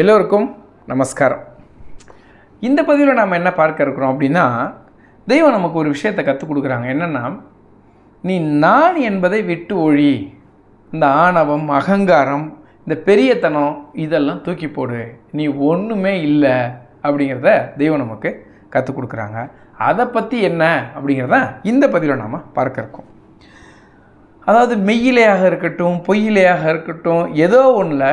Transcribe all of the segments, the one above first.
எல்லோருக்கும் நமஸ்காரம். இந்த பதிவில் நாம் என்ன பார்க்க இருக்கிறோம் அப்படின்னா தெய்வம் நமக்கு ஒரு விஷயத்தை கற்றுக் கொடுக்குறாங்க. என்னென்னா நீ நான் என்பதை விட்டு ஒழி. இந்த ஆணவம் அகங்காரம் இந்த பெரியத்தனம் இதெல்லாம் தூக்கி போடு. நீ ஒன்றுமே இல்லை அப்படிங்கிறத தெய்வம் நமக்கு கற்றுக் கொடுக்குறாங்க. அதை பற்றி என்ன அப்படிங்கிறத இந்த பதிவில் நாம் பார்க்க இருக்கோம். அதாவது மெய்யிலையாக இருக்கட்டும் பொய்யிலையாக இருக்கட்டும் ஏதோ ஒன்றில்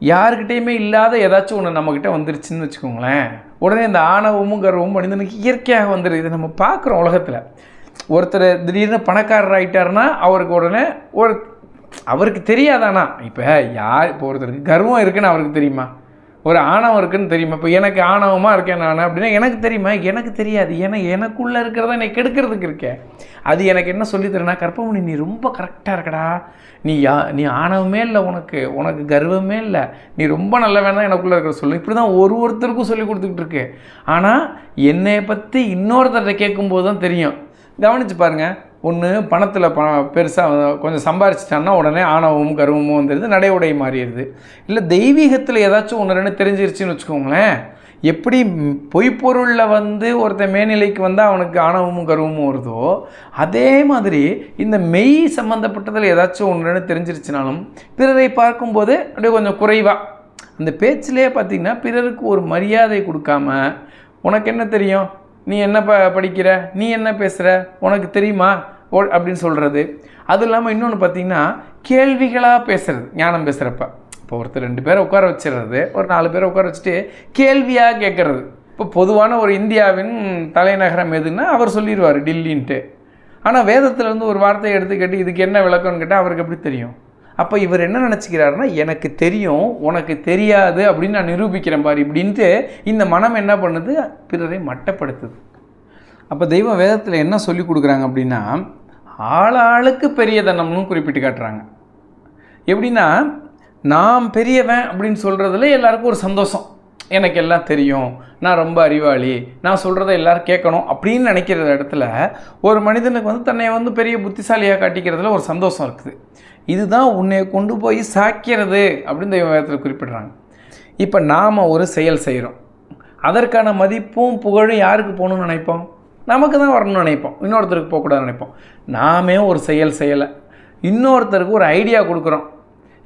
யாருக்கிட்டேயுமே இல்லாத ஏதாச்சும் ஒன்று நம்மக்கிட்ட வந்துருச்சுன்னு வச்சுக்கோங்களேன். உடனே இந்த ஆணவமும் கர்வமும் மனிதனுக்கு இயற்கையாக வந்துடுது இதை நம்ம பார்க்குறோம் உலகத்தில். ஒருத்தர் திடீர்னு பணக்காரர் ஆகிட்டார்னா அவருக்கு உடனே ஒரு அவருக்கு தெரியாதானா? இப்போ யார் இப்போ ஒருத்தருக்கு கர்வம் இருக்குன்னு அவருக்கு தெரியுமா? ஒரு ஆணவம் இருக்குன்னு தெரியுமா? இப்போ எனக்கு ஆணவமாக இருக்கேன் நான் அப்படின்னா எனக்கு தெரியுமா? எனக்கு தெரியாது. ஏன்னா எனக்குள்ளே இருக்கிறத என்னை கெடுக்கிறதுக்கு இருக்கேன் அது எனக்கு என்ன சொல்லித்தரேன்னா கற்பமணி நீ ரொம்ப கரெக்டாக இருக்கடா. நீ யா நீ ஆணவமே இல்லை உனக்கு. உனக்கு கர்வமே இல்லை. நீ ரொம்ப நல்ல வேணாம் எனக்குள்ளே இருக்கிற சொல்லு. இப்படி தான் ஒரு ஒருத்தருக்கும் சொல்லி கொடுத்துக்கிட்டு இருக்கு. ஆனால் என்னை பற்றி இன்னொருத்தர்கிட்ட கேட்கும்போது தான் தெரியும். கவனித்து பாருங்கள் ஒன்று பணத்தில் ப பெருசாக கொஞ்சம் சம்பாரிச்சிட்டான்னா உடனே ஆணவமும் கருவமும் வந்துடுது நடை உடை மாறிடுது. இல்லை தெய்வீகத்தில் ஏதாச்சும் ஒன்று ரெண்டு தெரிஞ்சிருச்சுன்னு வச்சுக்கோங்களேன். எப்படி பொய்ப்பொருளில் வந்து ஒருத்தன் மேல்நிலைக்கு வந்தால் அவனுக்கு ஆணவமும் கருவமும் வருதோ அதே மாதிரி இந்த மெய் சம்மந்தப்பட்டதில் ஏதாச்சும் ஒன்று ரெண்டு தெரிஞ்சிருச்சுனாலும் பிறரை பார்க்கும்போது அப்படியே கொஞ்சம் குறைவாக அந்த பேச்சிலே பார்த்திங்கன்னா பிறருக்கு ஒரு மரியாதை கொடுக்காம உனக்கு என்ன தெரியும்? நீ என்ன ப படிக்கிற? நீ என்ன பேசுகிற உனக்கு தெரியுமா? ஓ அப்படின்னு சொல்கிறது அது இல்லாமல் இன்னொன்று பார்த்தீங்கன்னா கேள்விகளாக பேசுகிறது ஞானம் பேசுகிறப்ப இப்போ ஒருத்தர் ரெண்டு பேரை உட்கார வச்சிடுறது ஒரு நாலு பேரை உட்கார வச்சுட்டு கேள்வியாக கேட்குறது இப்போ பொதுவான ஒரு இந்தியாவின் தலைநகரம் எதுன்னா அவர் சொல்லிடுவார் டில்லின்ட்டு. ஆனால் வேதத்தில் வந்து ஒரு வார்த்தையை எடுத்து கேட்டு இதுக்கு என்ன விளக்கம்னு கேட்டால் அவருக்கு எப்படி தெரியும்? அப்போ இவர் என்ன நினச்சிக்கிறாருன்னா எனக்கு தெரியும் உனக்கு தெரியாது அப்படின்னு நான் நிரூபிக்கிறேன் பாரு இப்படின்ட்டு இந்த மனம் என்ன பண்ணுது? பிறரை மட்டப்படுத்துது. அப்போ தெய்வம் வேதத்தில் என்ன சொல்லி கொடுக்குறாங்க அப்படின்னா ஆளாளுக்கு பெரிய தனம்னு குறிப்பிட்டு காட்டுறாங்க. எப்படின்னா நான் பெரியவன் அப்படின்னு சொல்கிறதுல எல்லாருக்கும் ஒரு சந்தோஷம். எனக்கு எல்லாம் தெரியும் நான் ரொம்ப அறிவாளி நான் சொல்கிறத எல்லாரும் கேட்கணும் அப்படின்னு நினைக்கிற இடத்துல ஒரு மனிதனுக்கு வந்து தன்னை வந்து பெரிய புத்திசாலியாக காட்டிக்கிறதுல ஒரு சந்தோஷம் இருக்குது. இதுதான் உன்னை கொண்டு போய் சாக்கிறது அப்படின்னு தெய்வ வேதத்தில் குறிப்பிடுறாங்க. இப்போ நாம் ஒரு செயல் செய்கிறோம் அதற்கான மதிப்பும் புகழும் யாருக்கு போகணும்னு நினைப்போம்? நமக்கு தான் வரணும்னு நினைப்போம். இன்னொருத்தருக்கு போகக்கூடாதுன்னு நினைப்போம். நாமே ஒரு செயல் செய்யலை. இன்னொருத்தருக்கு ஒரு ஐடியா கொடுக்குறோம்.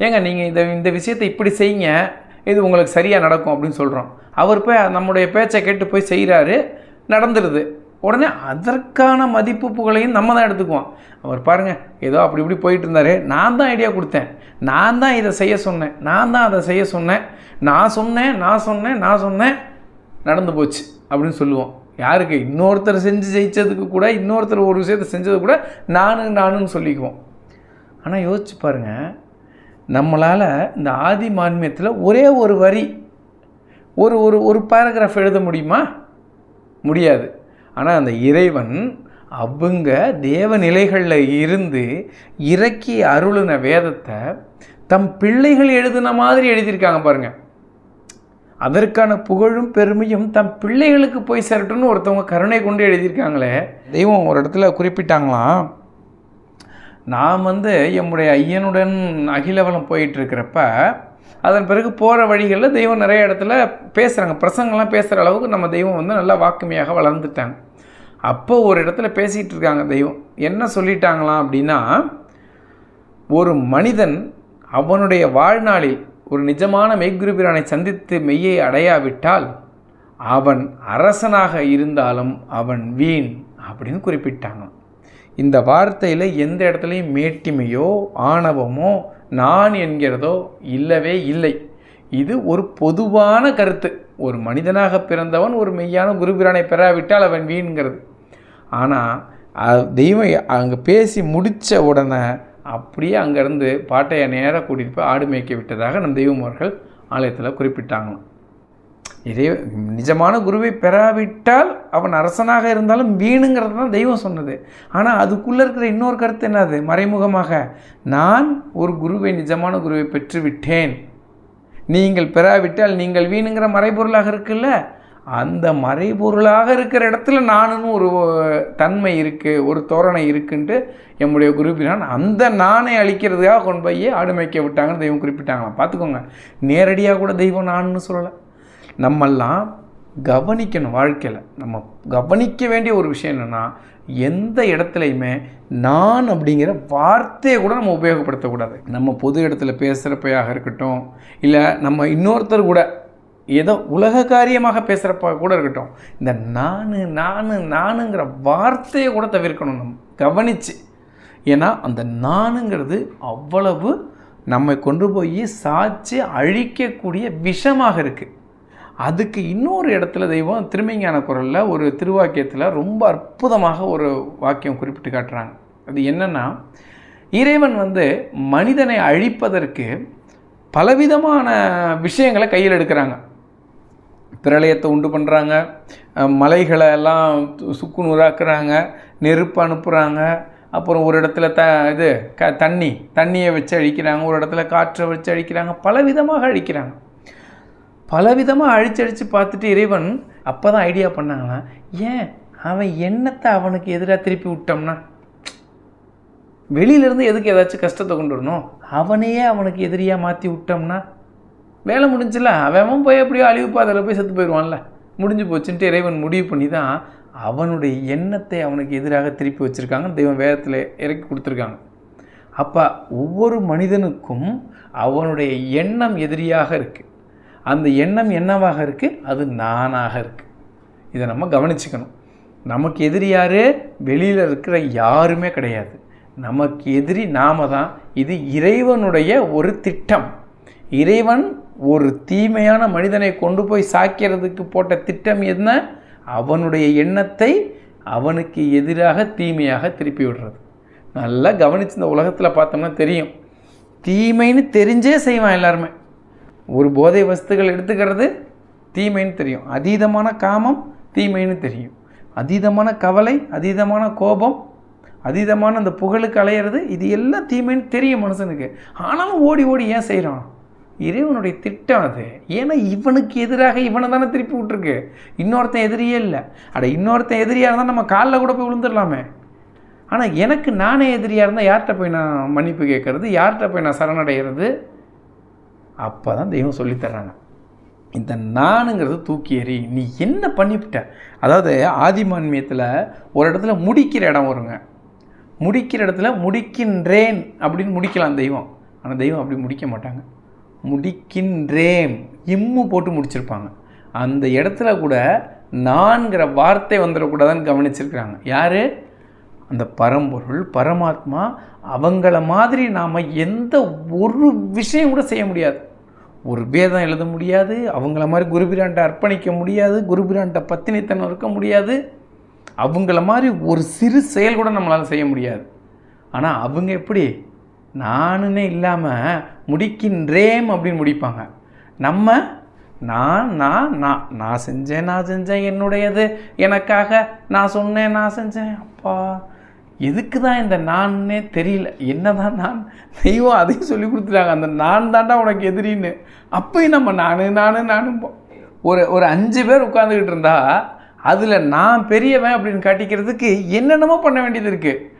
ஏங்க நீங்கள் இந்த இந்த விஷயத்தை இப்படி செய்யுங்க. இது உங்களுக்கு சரியாக நடக்கும் அப்படின்னு சொல்கிறோம் அவர் போய் நம்முடைய பேச்சை கேட்டு போய் செய்கிறாரு நடந்துடுது உடனே அதற்கான மதிப்பு புகழையும் நம்ம தான் எடுத்துக்குவோம். அவர் பாருங்கள் ஏதோ அப்படி இப்படி போயிட்டு இருந்தாரு. நான் தான் ஐடியா கொடுத்தேன். நான் தான் இதை செய்ய சொன்னேன். நான் தான் அதை செய்ய சொன்னேன். நான் சொன்னேன் நான் சொன்னேன் நான் சொன்னேன். நடந்து போச்சு அப்படின்னு சொல்லுவோம். யாருக்கு? இன்னொருத்தர் செஞ்சு ஜெயிச்சதுக்கு கூட இன்னொருத்தர் ஒரு விஷயத்தை செஞ்சது கூட நானு நானுன்னு சொல்லிக்குவோம். ஆனால் யோசிச்சு பாருங்கள் நம்மளால் இந்த ஆதி மான்மியத்தில் ஒரே ஒரு வரி ஒரு ஒரு ஒரு பேராகிராஃப் எழுத முடியுமா? முடியாது. ஆனால் அந்த இறைவன் அவங்க தேவ நிலைகளில் இருந்து இறக்கி அருளின வேதத்தை தம் பிள்ளைகள் எழுதின மாதிரி எழுதியிருக்காங்க பாருங்கள் அதற்கான புகழும் பெருமையும் தம் பிள்ளைகளுக்கு போய் சேரட்டும்னு ஒருத்தவங்க கருணை கொண்டு எழுதியிருக்காங்களே. தெய்வம் ஒரு இடத்துல குறிப்பிட்டாங்களாம். நான் வந்து எம்முடைய ஐயனுடன் அகிலவலம் போயிட்டு இருக்கிறப்ப அதன் பிறகு போகிற வழிகளில் தெய்வம் நிறைய இடத்துல பேசுகிறாங்க பிரசங்கெல்லாம் பேசுகிற அளவுக்கு நம்ம தெய்வம் வந்து நல்லா வாக்குமையாக வளர்ந்துட்டாங்க. அப்போ ஒரு இடத்துல பேசிகிட்டு இருக்காங்க தெய்வம். என்ன சொல்லிட்டாங்களாம் அப்படின்னா ஒரு மனிதன் அவனுடைய வாழ்நாளில் ஒரு நிஜமான மெய்குருபிரானை சந்தித்து மெய்யை அடையாவிட்டால் அவன் அரசனாக இருந்தாலும் அவன் வீண் அப்படின்னு குறிப்பிட்டாங்க. இந்த வார்த்தையில் எந்த இடத்துலையும் மேட்டிமையோ ஆணவமோ நான் என்கிறதோ இல்லவே இல்லை. இது ஒரு பொதுவான கருத்து. ஒரு மனிதனாக பிறந்தவன் ஒரு மெய்யான குருபிரானை பெறாவிட்டால் அவன் வீண்கிறது. ஆனால் தெய்வம் அங்கே பேசி முடித்த உடனே அப்படியே அங்கேருந்து பாட்டையை நேராக கூட்டிகிட்டு போய் ஆடு மேய்க்க விட்டதாக நம் தெய்வமார்கள் ஆலயத்தில் குறிப்பிட்டாங்களாம். இதே நிஜமான குருவை பெறாவிட்டால் அவன் அரசனாக இருந்தாலும் வீணுங்கிறது தான் தெய்வம் சொன்னது. ஆனால் அதுக்குள்ளே இருக்கிற இன்னொரு கருத்து என்னது? மறைமுகமாக நான் ஒரு குருவை நிஜமான குருவை பெற்றுவிட்டேன். நீங்கள் பெறாவிட்டால் நீங்கள் வீணுங்கிற மறைபொருளாக இருக்குல்ல? அந்த மறைபொருளாக இருக்கிற இடத்துல நானுன்னு ஒரு தன்மை இருக்குது ஒரு தோரணை இருக்குன்ட்டு என்னுடைய குருப்பினான் அந்த நானை அழிக்கிறதுக்காக கொண்டு போய் ஆடு மேய்க்க விட்டாங்கன்னு தெய்வம் குறிப்பிட்டாங்களாம். பார்த்துக்கோங்க. நேரடியாக கூட தெய்வம் நான்னு சொல்லலை. நம்மெல்லாம் கவனிக்கணும் வாழ்க்கையில். நம்ம கவனிக்க வேண்டிய ஒரு விஷயம் என்னென்னா எந்த இடத்துலையுமே நான் அப்படிங்கிற வார்த்தையை கூட நம்ம உபயோகப்படுத்தக்கூடாது. நம்ம பொது இடத்துல பேசுகிறப்பையாக இருக்கட்டும் இல்லை நம்ம இன்னொருத்தர் கூட ஏதோ உலக காரியமாக பேசுகிறப்ப கூட இருக்கட்டும் இந்த நான் நான் நானுங்கிற வார்த்தையை கூட தவிர்க்கணும் நம்ம. கவனித்து ஏன்னா அந்த நானுங்கிறது அவ்வளவு நம்மை கொண்டு போய் சாய்ச்சி அழிக்கக்கூடிய விஷமாக இருக்குது அதுக்கு இன்னொரு இடத்துல தெய்வம் திருமைஞான குரலில் ஒரு திருவாக்கியத்தில் ரொம்ப அற்புதமாக ஒரு வாக்கியம் குறிப்பிட்டு காட்டுறாங்க. அது என்னென்னா இறைவன் வந்து மனிதனை அழிப்பதற்கு பலவிதமான விஷயங்களை கையில் எடுக்கிறாங்க. பிரளயத்தை உண்டு பண்ணுறாங்க மலைகளை எல்லாம் சுக்கு நூறாக்குறாங்க நெருப்பு அனுப்புகிறாங்க அப்புறம் ஒரு இடத்துல த இது க தண்ணி தண்ணியை வச்சு அழிக்கிறாங்க ஒரு இடத்துல காற்றை வச்சு அழிக்கிறாங்க பலவிதமாக அழிக்கிறாங்க. பலவிதமாக அழிச்சழித்து பார்த்துட்டு இறைவன் அப்போ தான் ஐடியா பண்ணாங்கன்னா ஏன்? அவன் எண்ணத்தை அவனுக்கு எதிராக திருப்பி விட்டோம்னா? வெளியிலேருந்து எதுக்கு ஏதாச்சும் கஷ்டத்தை கொண்டு வரணும்? அவனையே அவனுக்கு எதிரியாக மாற்றி விட்டோம்னா? வேலை முடிஞ்சுல அவன் போய் எப்படியோ அழிவு பாதையில் போய் செத்து போயிடுவான்ல. முடிஞ்சு போச்சுன்ட்டு இறைவன் முடிவு பண்ணி தான் அவனுடைய எண்ணத்தை அவனுக்கு எதிராக திருப்பி வச்சுருக்காங்க தெய்வம் வேதத்தில் இறக்கி கொடுத்துருக்காங்க. அப்போ ஒவ்வொரு மனிதனுக்கும் அவனுடைய எண்ணம் எதிரியாக இருக்குது அந்த எண்ணம் என்னவாக இருக்குது அது நானாக இருக்குது இதை நம்ம கவனிச்சுக்கணும். நமக்கு எதிரி யார்? வெளியில் இருக்கிற யாருமே கிடையாது. நமக்கு எதிரி நாம தான். இது இறைவனுடைய ஒரு திட்டம். இறைவன் ஒரு தீமையான மனிதனை கொண்டு போய் சாக்கிறதுக்கு போட்ட திட்டம் என்ன? அவனுடைய எண்ணத்தை அவனுக்கு எதிராக தீமையாக திருப்பி விடுறது. நல்லா கவனிச்சு இந்த உலகத்தில் பார்த்தோம்னா தெரியும். தீமைன்னு தெரிஞ்சே செய்வான் எல்லாருமே. ஒரு போதை வஸ்துகள் எடுத்துக்கிறது தீமைன்னு தெரியும். அதீதமான காமம் தீமைன்னு தெரியும். அதீதமான கவலை அதீதமான கோபம் அதீதமான அந்த புகழுக்கு அலையிறது இது எல்லாம் தீமைன்னு தெரியும் மனுஷனுக்கு. ஆனாலும் ஓடி ஓடி ஏன் செய்கிறான் இறைவனுடைய திட்டம் அது. ஏன்னா இவனுக்கு எதிராக இவனை தானே திருப்பி விட்டுருக்கு. இன்னொருத்தன் எதிரியே இல்லை. அட இன்னொருத்தன் எதிரியாக இருந்தால் நம்ம காலில் கூட போய் விழுந்துடலாமே. ஆனால் எனக்கு நானே எதிரியாக இருந்தால் யார்கிட்ட போய் நான் மன்னிப்பு கேட்குறது? யார்கிட்ட போய் நான் சரணடைகிறது அப்போ தான் தெய்வம் சொல்லித்தர்றாங்க இந்த நானுங்கிறது தூக்கி எறி நீ என்ன பண்ணிவிட்ட? அதாவது ஆதிமான்மியத்தில் ஒரு இடத்துல முடிக்கிற இடம் வருங்க. முடிக்கிற இடத்துல முடிக்கின்றேன் அப்படின்னு முடிக்கலாம் தெய்வம். ஆனால் தெய்வம் அப்படி முடிக்க மாட்டாங்க. முடிக்கின்றேன். இம்மு போட்டு முடிச்சிருப்பாங்க. அந்த இடத்துல கூட நான்கிற வார்த்தை வந்துடக்கூடாதுன்னு கவனிச்சிருக்கிறாங்க. யார்? அந்த பரம்பொருள் பரமாத்மா அவங்கள மாதிரி நாம் எந்த ஒரு விஷயம் கூட செய்ய முடியாது. ஒரு வேதம் எழுத முடியாது அவங்கள மாதிரி குருபிரான்ட்ட அர்ப்பணிக்க முடியாது குருபிரான்ட்ட பத்தினித்தனம் இருக்க முடியாது. அவங்கள மாதிரி ஒரு சிறு செயல் கூட நம்மளால் செய்ய முடியாது. ஆனால் அவங்க எப்படி? நானுன்னே இல்லாமல் முடிக்கின்றேம் அப்படின்னு முடிப்பாங்க. நம்ம நான் நான் நான் நான் செஞ்சேன் நான் செஞ்சேன் என்னுடையது எனக்காக நான் சொன்னேன் நான் செஞ்சேன். அப்பா எதுக்கு தான் இந்த நான்னே தெரியல. என்ன தான் நான் தெய்வம் அதையும் சொல்லி கொடுத்துட்டாங்க. அந்த நான் தாண்டா உனக்கு எதிரின்னு. அப்பயும் நம்ம நானு நானு நானும் ஒரு ஒரு அஞ்சு பேர் உட்காந்துக்கிட்டு இருந்தா அதில் நான் பெரியவன் அப்படின்னு காட்டிக்கிறதுக்கு என்னென்னமோ பண்ண வேண்டியது இருக்குது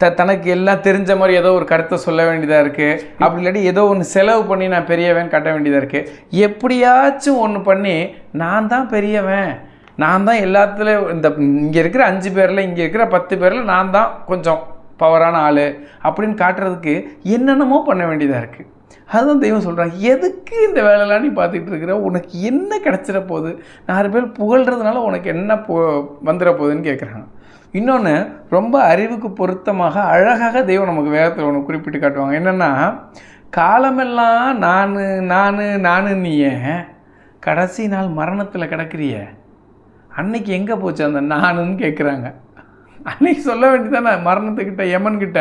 த தனக்கு எல்லாம் தெரிஞ்ச மாதிரி ஏதோ ஒரு கருத்தை சொல்ல வேண்டியதாக இருக்குது அப்படி இல்லாட்டி ஏதோ ஒன்று செலவு பண்ணி நான் பெரியவன் கட்ட வேண்டியதாக இருக்குது எப்படியாச்சும் ஒன்று பண்ணி நான் தான் பெரியவன். நான் தான் எல்லாத்துலேயும் இந்த இங்கே இருக்கிற அஞ்சு பேரில் இங்கே இருக்கிற பத்து பேரில் நான் தான் கொஞ்சம் பவரான ஆள் அப்படின்னு காட்டுறதுக்கு என்னென்னமோ பண்ண வேண்டியதாக இருக்குது அதுதான் தெய்வம் சொல்கிறான் எதுக்கு இந்த வேலைலாம் நீ பார்த்துக்கிட்டு இருக்கிற? உனக்கு என்ன கிடச்சிட போகுது? நாலு பேர் புகழ்கிறதுனால உனக்கு என்ன போ வந்துட போகுதுன்னு கேட்குறாங்க இன்னொன்று ரொம்ப அறிவுக்கு பொருத்தமாக அழகாக தெய்வம் நமக்கு வேகத்தில் ஒன்று குறிப்பிட்டு காட்டுவாங்க. என்னென்னா காலமெல்லாம் நான் நான் நான் நீ கடைசி நாள் மரணத்தில் கிடக்குறிய அன்னைக்கு எங்கே போச்சு அந்த நானுன்னு கேட்குறாங்க அன்னைக்கு சொல்ல வேண்டியதானே மரணத்துக்கிட்ட யமன்கிட்ட.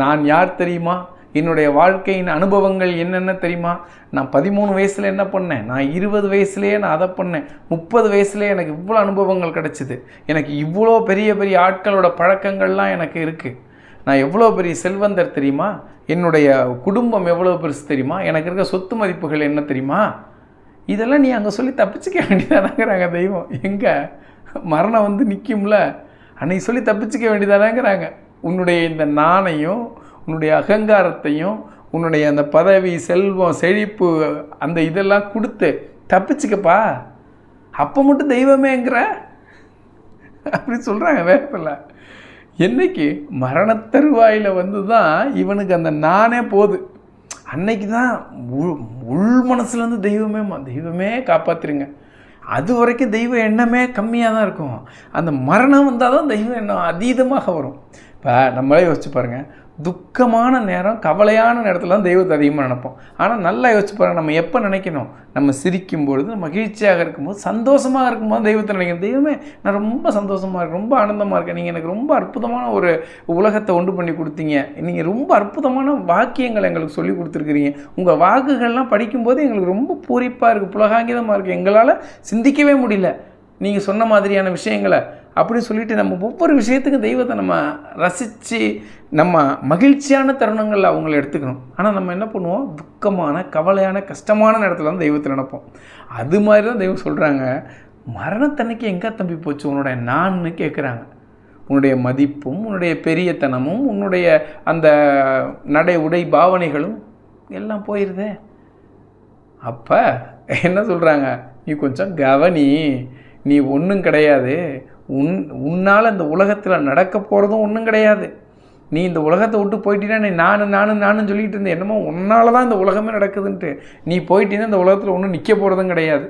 நான் யார் தெரியுமா? என்னுடைய வாழ்க்கையின் அனுபவங்கள் என்னென்ன தெரியுமா? நான் பதிமூணு வயசில் என்ன பண்ணேன்? நான் இருபது வயசுலேயே நான் அதை பண்ணேன். முப்பது வயசுலேயே எனக்கு இவ்வளோ அனுபவங்கள் கிடச்சிது. எனக்கு இவ்வளோ பெரிய பெரிய ஆட்களோட பழக்கங்கள்லாம் எனக்கு இருக்குது நான் எவ்வளோ பெரிய செல்வந்தர் தெரியுமா? என்னுடைய குடும்பம் எவ்வளோ பெருசு தெரியுமா? எனக்கு இருக்க சொத்து மதிப்புகள் என்ன தெரியுமா? இதெல்லாம் நீ அங்கே சொல்லி தப்பிச்சுக்க வேண்டியதானாங்கிறாங்க தெய்வம். எங்கே? மரணம் வந்து நிற்கும்ல அன்னைக்கு சொல்லி தப்பிச்சுக்க வேண்டியதானாங்கிறாங்க உன்னுடைய இந்த நாணையும் உன்னுடைய அகங்காரத்தையும் உன்னுடைய அந்த பதவி செல்வம் செழிப்பு அந்த இதெல்லாம் கொடுத்து தப்பிச்சுக்கப்பா. அப்போ மட்டும் தெய்வமேங்கிற? அப்படின்னு சொல்கிறாங்க வேகத்தில் என்னைக்கு? மரணத்தருவாயில் வந்து தான் இவனுக்கு அந்த நானே போகுது. அன்னைக்கு தான் உள் உள் மனசுலேருந்து தெய்வமே தெய்வமே காப்பாற்றிருங்க அது வரைக்கும் தெய்வ எண்ணமே கம்மியாக தான் இருக்கும். அந்த மரணம் வந்தால் தான் தெய்வ எண்ணம் அதீதமாக வரும். இப்போ நம்மளே யோசிச்சு பாருங்கள் துக்கமான நேரம் கவலையான நேரத்தில் தான் தெய்வத்தை அதிகமாக நினைப்போம். ஆனால் நல்லா யோசிச்சு பாருங்கள் நம்ம எப்போ நினைக்கணும்? நம்ம சிரிக்கும் பொழுது மகிழ்ச்சியாக இருக்கும்போது சந்தோஷமாக இருக்கும்போது தெய்வத்தை நினைக்கணும் தெய்வமே நான் ரொம்ப சந்தோஷமாக இருக்கேன் ரொம்ப ஆனந்தமாக இருக்கேன். நீங்கள் எனக்கு ரொம்ப அற்புதமான ஒரு உலகத்தை உண்டு பண்ணி கொடுத்தீங்க. நீங்கள் ரொம்ப அற்புதமான வாக்கியங்கள் எங்களுக்கு சொல்லி கொடுத்துருக்குறீங்க. உங்கள் வாக்குகள்லாம் படிக்கும்போது எங்களுக்கு ரொம்ப பூரிப்பாக இருக்குது புலகாங்கிதமாக இருக்குது எங்களால் சிந்திக்கவே முடியல. நீங்கள் சொன்ன மாதிரியான விஷயங்களை அப்படி சொல்லிட்டு நம்ம ஒவ்வொரு விஷயத்துக்கும் தெய்வத்தை நம்ம ரசித்து நம்ம மகிழ்ச்சியான தருணங்களில் அவங்கள எடுத்துக்கணும். ஆனால் நம்ம என்ன பண்ணுவோம்? துக்கமான கவலையான கஷ்டமான நேரத்தில் தான் தெய்வத்தை நினைப்போம். அது மாதிரி தான் தெய்வம் சொல்கிறாங்க மரணத்தன்னைக்கு எங்கே தம்பி போச்சு? உன்னோட நான்னு கேட்குறாங்க உன்னுடைய மதிப்பும் உன்னுடைய பெரியத்தனமும் உன்னுடைய அந்த நடை உடை பாவனைகளும் எல்லாம் போயிடுதே அப்போ என்ன சொல்கிறாங்க நீ கொஞ்சம் கவனி. நீ ஒன்றும் கிடையாது. உன் உன்னால் இந்த உலகத்தில் நடக்க போகிறதும் ஒன்றும் கிடையாது. நீ இந்த உலகத்தை விட்டு போயிட்டீங்கன்னா நீ நானு நானு நானும் சொல்லிகிட்டு இருந்தேன். என்னமோ உன்னால தான் இந்த உலகமே நடக்குதுன்ட்டு. நீ போயிட்டீங்கன்னா இந்த உலகத்தில் ஒன்றும் நிற்க போகிறதும் கிடையாது.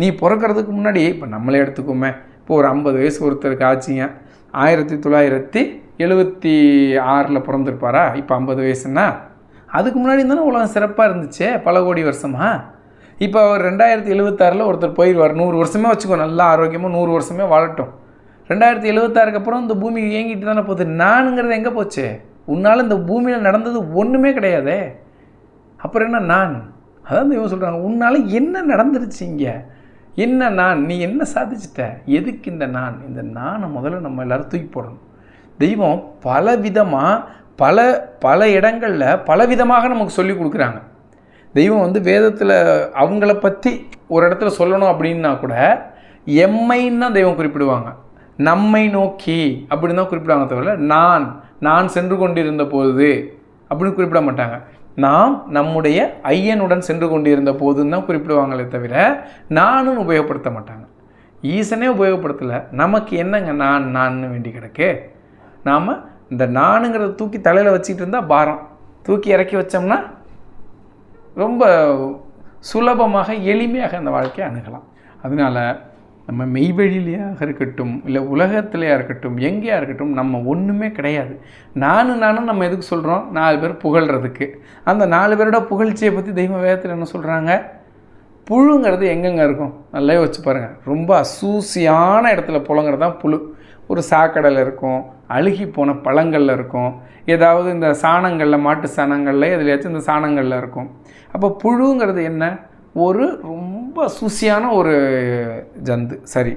நீ பிறக்கிறதுக்கு முன்னாடி இப்போ நம்மளே எடுத்துக்கோமே. இப்போ ஒரு ஐம்பது வயசு ஒருத்தருக்கு ஆச்சுங்க. ஆயிரத்தி தொள்ளாயிரத்தி எழுபத்தி ஆறில் பிறந்திருப்பாரா? இப்போ ஐம்பது வயசுன்னா? அதுக்கு முன்னாடி இருந்தாலும் உலகம் சிறப்பாக இருந்துச்சு பல கோடி வருஷமாக இப்போ அவர் ரெண்டாயிரத்தி எழுபத்தாறில் ஒருத்தர் போயிடுவார் நூறு வருஷமே வச்சுக்கோ நல்லா ஆரோக்கியமாக நூறு வருஷமே வாழட்டும். ரெண்டாயிரத்தி எழுபத்தாறுக்கு அப்புறம் இந்த பூமி இயங்கிட்டு தானே போகுது. நானுங்கிறது எங்கே போச்சு? உன்னால் இந்த பூமியில் நடந்தது ஒன்றுமே கிடையாதே. அப்புறம் என்ன நான்? அதான் இவன் சொல்கிறாங்க உன்னால் என்ன நடந்துருச்சு இங்கே? என்ன நான்? நீ என்ன சாதிச்சிட்ட? எதுக்கு இந்த நான்? இந்த நானை முதல்ல நம்ம எல்லோரும் தூக்கி போடணும். தெய்வம் பல விதமாக பல பல இடங்களில் பல விதமாக நமக்கு சொல்லி கொடுக்குறாங்க. தெய்வம் வந்து வேதத்தில் அவங்கள பற்றி ஒரு இடத்துல சொல்லணும் அப்படின்னா கூட எம்மைன்னு தான் தெய்வம் குறிப்பிடுவாங்க. நம்மை நோக்கி அப்படின்னு தான் குறிப்பிடுவாங்க தவிர நான் நான் சென்று கொண்டிருந்த போது அப்படின்னு குறிப்பிட மாட்டாங்க. நாம் நம்முடைய ஐயனுடன் சென்று கொண்டிருந்த போதுன்னு தான் குறிப்பிடுவாங்களே தவிர நானும் உபயோகப்படுத்த மாட்டாங்க. ஈசனே உபயோகப்படுத்தலை. நமக்கு என்னங்க நான் நான்னு வேண்டி கிடக்கு? நாம் இந்த நானுங்கிறத தூக்கி தலையில் வச்சுக்கிட்டு இருந்தால் பாரம். தூக்கி இறக்கி வச்சோம்னா ரொம்ப சுலபமாக எளிமையாக அந்த வாழ்க்கையை அணுகலாம். அதனால் நம்ம மெய்வழியிலையாக இருக்கட்டும் இல்லை உலகத்திலையா இருக்கட்டும் எங்கேயா இருக்கட்டும் நம்ம ஒன்றுமே கிடையாது. நானும் நானும் நம்ம எதுக்கு சொல்கிறோம் நாலு பேர் புகழ்கிறதுக்கு அந்த நாலு பேரோட புகழ்ச்சியை பற்றி தெய்வ வேதத்தில் என்ன சொல்கிறாங்க புழுங்கிறது எங்கெங்கே இருக்கும்? நல்லா வச்சு பாருங்கள் ரொம்ப அசூசியான இடத்துல புழங்கிறது தான் புழு. ஒரு சாக்கடையில் இருக்கும் அழுகி போன பழங்களில் இருக்கும். ஏதாவது இந்த சாணங்களில் மாட்டு சாணங்களில் எதுலையாச்சும் இந்த சாணங்களில் இருக்கும். அப்போ புழுங்கிறது என்ன? ஒரு ரொம்ப சூசியான ஒரு ஜந்து. சரி.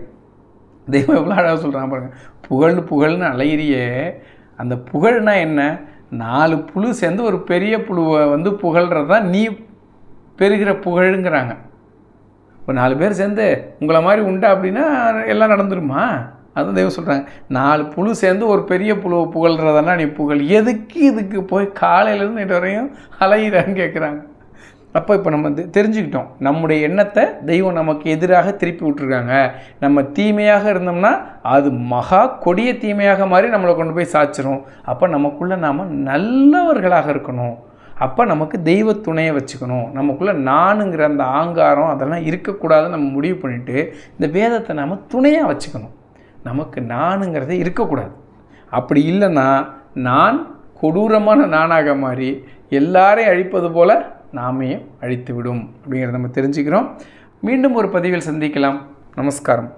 தெய்வம் எவ்வளோ அழகாக சொல்கிறாங்க பாருங்கள் புகழ் புகழ்னு அலையிறியே. அந்த புகழ்னா என்ன? நாலு புழு சேர்ந்து ஒரு பெரிய புழுவை வந்து புகழ்கிறது தான் நீ பெறுகிற புகழுங்கிறாங்க. இப்போ நாலு பேர் சேர்ந்து உங்களை மாதிரி உண்டா அப்படின்னா எல்லாம் நடந்துருமா? அதுவும் தெய்வம் சொல்கிறாங்க நாலு புழு சேர்ந்து ஒரு பெரிய புழுவை புகழ்கிறதெல்லாம் நீ புகழ். எதுக்கு இதுக்கு போய் காலையிலேருந்து நேற்று வரையும் அலையிறான்னு கேட்குறாங்க அப்போ இப்போ நம்ம வந்து தெரிஞ்சுக்கிட்டோம். நம்முடைய எண்ணத்தை தெய்வம் நமக்கு எதிராக திருப்பி விட்ருக்காங்க நம்ம தீமையாக இருந்தோம்னா அது மகா கொடிய தீமையாக மாதிரி நம்மளை கொண்டு போய் சாச்சிரும் அப்போ நமக்குள்ளே நாம் நல்லவர்களாக இருக்கணும். அப்போ நமக்கு தெய்வ துணையை வச்சுக்கணும். நமக்குள்ளே நானுங்கிற அந்த ஆங்காரம் அதெல்லாம் இருக்கக்கூடாதுன்னு நம்ம முடிவு பண்ணிவிட்டு இந்த வேதத்தை நாம் துணையாக வச்சுக்கணும். நமக்கு நானுங்கிறத இருக்கக்கூடாது. அப்படி இல்லைன்னா நான் கொடூரமான நானாக மாறி எல்லாரையும் அழிப்பது போல் நாமே அழித்துவிடும் அப்படிங்கிறத நம்ம தெரிஞ்சுக்கிறோம். மீண்டும் ஒரு பதிவில் சந்திக்கலாம். நமஸ்காரம்.